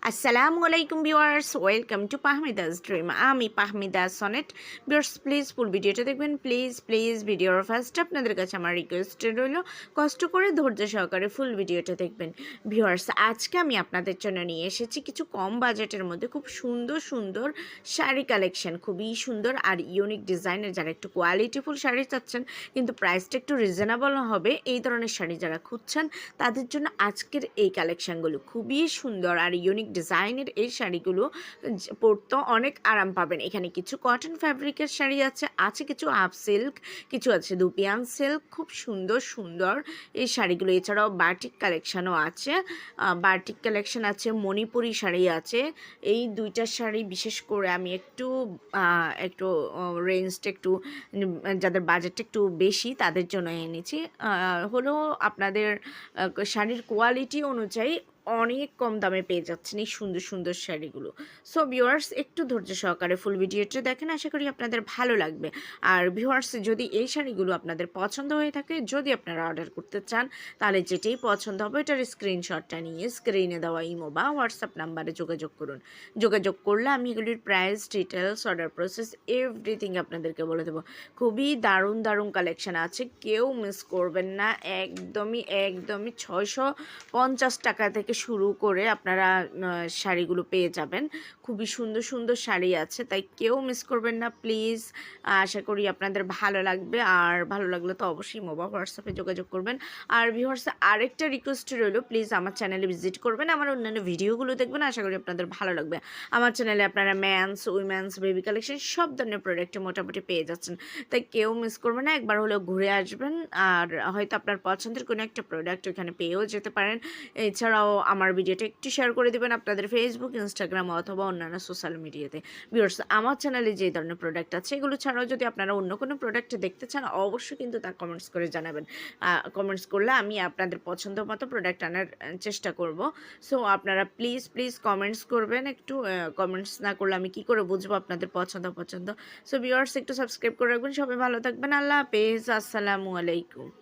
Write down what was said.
আসসালামু আলাইকুম viewers welcome to Pahmida's dream আমি Pahmida Sonet viewers please full ভিডিওটা দেখবেন। প্লিজ প্লিজ ভিডিওর ফার্স্ট আপনাদের কাছে আমার রিকোয়েস্ট রইল, কষ্ট করে ধৈর্য সহকারে ফুল ভিডিওটা দেখবেন। ভিউয়ার্স আজকে আমি আপনাদের জন্য নিয়ে এসেছি কিছু কম বাজেটের মধ্যে খুব সুন্দর সুন্দর শাড়ি কালেকশন খুবই সুন্দর আর ইউনিক ডিজাইনের যারা একটু কোয়ালিটিফুল শাড়ি চাচ্ছেন, কিন্তু প্রাইসটা একটু রিজনেবল হবে, এই ধরনের শাড়ি যারা খুঁজছেন, তাদের জন্য আজকের এই কালেকশনগুলো খুবই সুন্দর আর ইউনিক ডিজাইনের এই শাড়িগুলো যে- পরতে অনেক আরাম পাবেন। এখানে কিছু কটন ফ্যাব্রিকের শাড়ি আছে আছে কিছু হাফ সিল্ক কিছু আছে দুপিয়ান সিল্ক খুব সুন্দর সুন্দর এই শাড়িগুলো। এছাড়াও বাটিক কালেকশনও আছে বাটিক কালেকশন আছে, মণিপুরি শাড়ি আছে। এই দুইটা শাড়ি বিশেষ করে আমি একটু একটু রেঞ্জটা একটু যাদের বাজেটটা একটু বেশি তাদের জন্য এনেছি। হলো আপনাদের শাড়ির কোয়ালিটি অনুযায়ী অনেক কম দামে পেয়ে যাচ্ছেন এই সুন্দর সুন্দর শাড়িগুলো। সো ভিউয়ার্স একটু ধৈর্য সহকারে ফুল ভিডিওটা দেখেন, আশা করি আপনাদের ভালো লাগবে। আর ভিউয়ার্স যদি এই শাড়িগুলো আপনাদের পছন্দ হয়ে থাকে, যদি আপনারা অর্ডার করতে চান, তাহলে যেটাই পছন্দ হবে, এটার স্ক্রিনশটটা নিয়ে স্ক্রিনে দেওয়া ইমো বা হোয়াটসঅ্যাপ নাম্বারে যোগাযোগ করুন। যোগাযোগ করলে আমি এগুলির price details order process everything আপনাদেরকে বলে দেবো। খুবই দারুণ দারুণ কালেকশান আছে, কেউ মিস করবেন না। একদমই একদমই ছয়শো পঞ্চাশ টাকা থেকে শুরু করে আপনারা শাড়িগুলো পেয়ে যাবেন। খুবই সুন্দর সুন্দর শাড়ি আছে, তাই কেউ মিস করবেন না। প্লিজ, আশা করি আপনাদের ভালো লাগবে। আর ভালো লাগলে তো অবশ্যই মোবাইল হোয়াটসঅ্যাপে যোগাযোগ করবেন। আর ভিউয়ার্স, আরেকটা রিকোয়েস্ট রইল, প্লিজ আমার চ্যানেলে ভিজিট করবেন। আমার অন্যান্য ভিডিওগুলো দেখবেন, আশা করি আপনাদের ভালো লাগবে। আমার চ্যানেলে আপনারা ম্যানস উইমেন্স বেবি কালেকশন সব ধরনের প্রোডাক্ট মোটামুটি পেয়ে যাচ্ছেন। তাই কেউ মিস করবেন না, একবার হলেও ঘুরে আসবেন। আর হয়তো আপনার পছন্দের কোনো একটা প্রোডাক্ট ওখানে পেয়েও যেতে পারেন। এছাড়াও আমার ভিডিওটা একটু শেয়ার করে দেবেন আপনাদের ফেসবুক ইনস্টাগ্রাম অথবা অন্যান্য সোশ্যাল মিডিয়াতে ভিউয়ার্স আমার চ্যানেলে যে ধরনের প্রোডাক্ট আছে, এগুলো ছাড়াও যদি আপনারা অন্য কোনো প্রোডাক্ট দেখতে চান, অবশ্যই কিন্তু তা কমেন্টস করে জানাবেন। কমেন্টস করলে আমি আপনাদের পছন্দ মতো প্রোডাক্ট আনার চেষ্টা করব। সো আপনারা প্লিজ প্লিজ কমেন্টস করবেন একটু কমেন্টস না করলে আমি কি করে বুঝব আপনাদের পছন্দ পছন্দ সো ভিউয়ার্স একটু সাবস্ক্রাইব করে রাখবেন। সবাই ভালো থাকবেন। আল্লাহ হাফেজ। আসসালামু আলাইকুম।